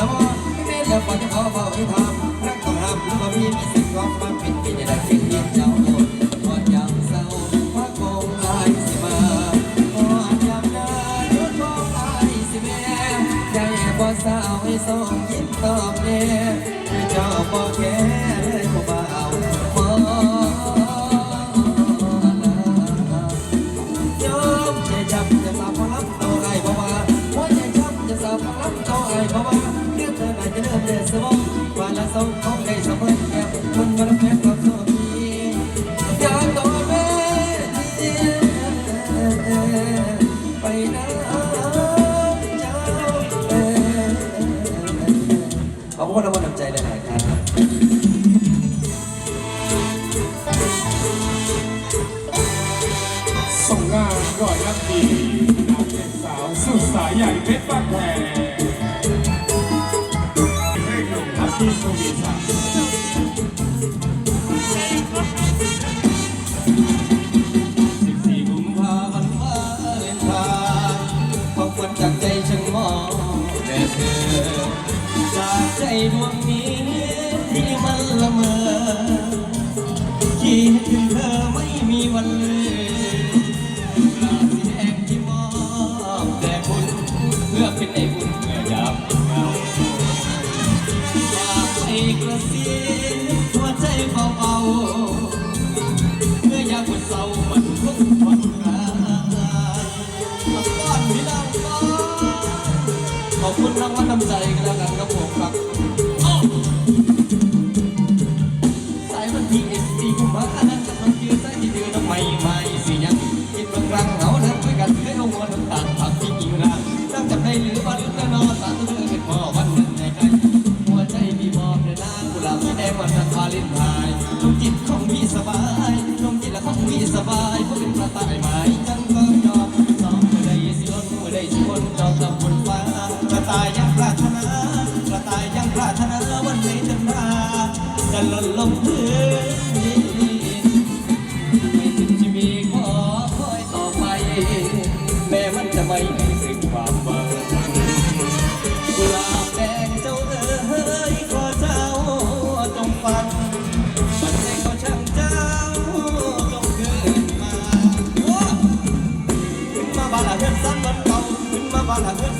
ลอแม้แต่ฝันเขาเฝ้าให้ทำรักก็ห้ามบ่มีมีสิ่งของมาปิดปิดในดักสิ่งที่เจ้าโอนก่อดยามเศร้าพรกคงตายสิมาก่อดยามเดินรถคงตายสิแม่ใจบ่สาวให้ส่ง ขอบคุณทุกคนน้ำใจเลยนะ ใจดวงนี้ที่มันละเมอคิดถึงเธอไม่มีวันลืมกราบแดงที่มองแต่คุณเพื่อเป็นไอ้บุญเพื่อดับเงาฝากไปกระซิบหัวใจเบาเบาเมื่อยาคนเศร้ามันทุกวันกาขอบคุณรางวัลน้ำใจกันแล้วกันครับผมครับ ไม่มีสิ่งความเมื่อกลาบแดงเจ้าเอ๋ยขอเจ้าจงฟังมันให้เขาช่างเจ้าจงเกิดมาขึ้นมาบ้านหลังเพื่อนสั้นวันเก่าขึ้นมาบ้านหลังเพื่อน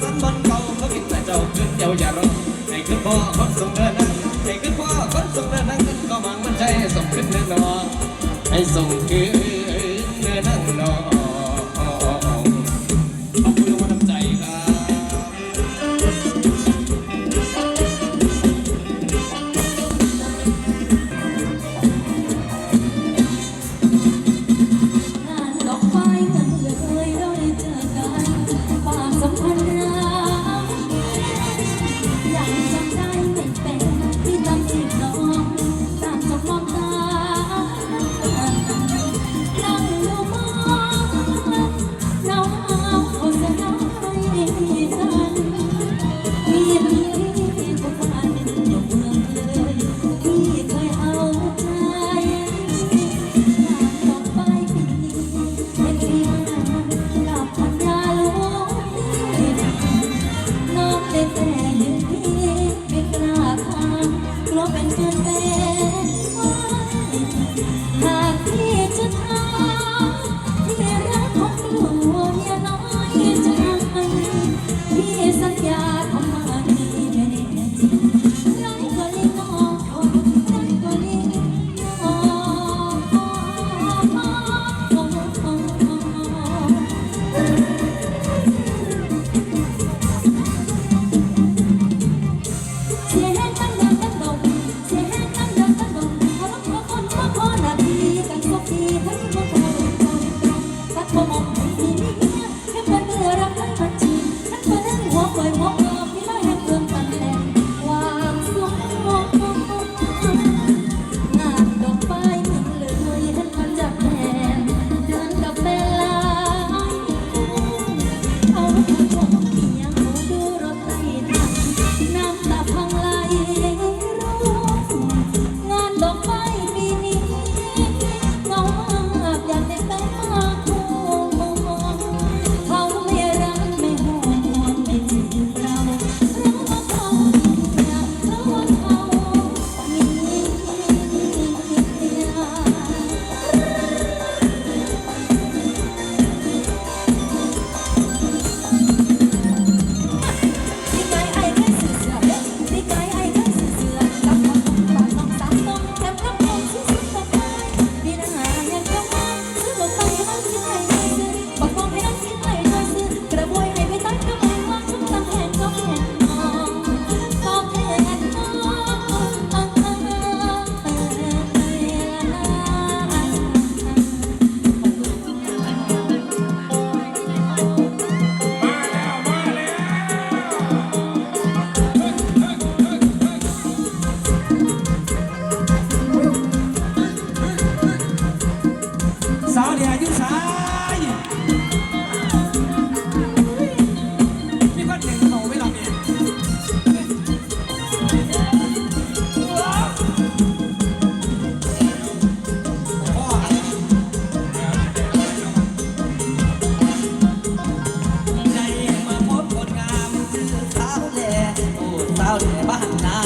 你知าวแด่บ้านนา